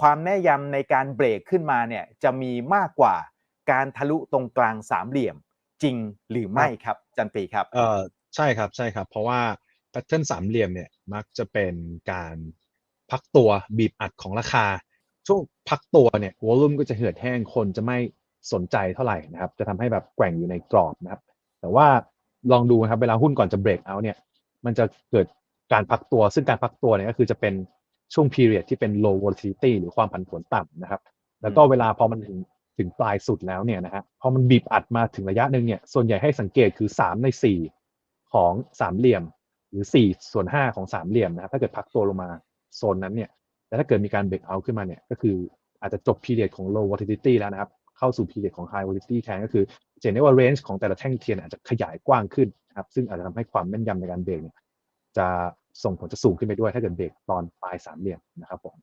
ความแม่นยำในการเบรกขึ้นมาเนี่ยจะมีมากกว่าการทะลุตรงกลางสามเหลี่ยมจริงหรือไม่ครับจันตรีครับเออใช่ครับใช่ครับ เพราะว่าแพทเทิร์นสามเหลี่ยมเนี่ยมักจะเป็นการพักตัวบีบอัดของราคา ช่วงพักตัวเนี่ยวอลุ่มก็จะเหือดแห้งคนจะไม่สนใจเท่าไหร่นะครับ จะทำให้แบบแกว่งอยู่ในกรอบนะครับ แต่ว่าลองดูนะครับเวลาหุ้นก่อนจะเบรกเอาเนี่ยมันจะเกิดการพักตัวซึ่งการพักตัวเนี่ยก็คือจะเป็น ช่วง period ที่เป็น low volatility หรือความผันผวนต่ำนะครับ แล้วก็เวลาพอมันถึงถึงปลายสุดแล้วเนี่ยนะฮะพอมันบีบอัดมาถึงระยะหนึ่งเนี่ยส่วนใหญ่ให้สังเกตคือ 3 ใน 4 ของสามเหลี่ยม หรือ 4 ส่วน 5 ของสามเหลี่ยมนะครับถ้าเกิดพักตัวลงมาโซนนั้นเนี่ยแต่ถ้าเกิดมีการเบรกเอาขึ้นมาเนี่ยก็คืออาจจะจบ period ของ low volatility แล้วนะครับ เข้าสู่ period ของ high volatility แทนก็คือจะเห็นได้ว่า range ของแต่ละแท่งเทียนอาจจะขยายกว้างขึ้นนะครับซึ่งอาจจะทำให้ความแม่นยำในการเบรกเนี่ยจะ ส่งผลจะสูงขึ้นไปด้วยถ้าเกิดเบรกตอนปลายสามเหลี่ยมนะครับผม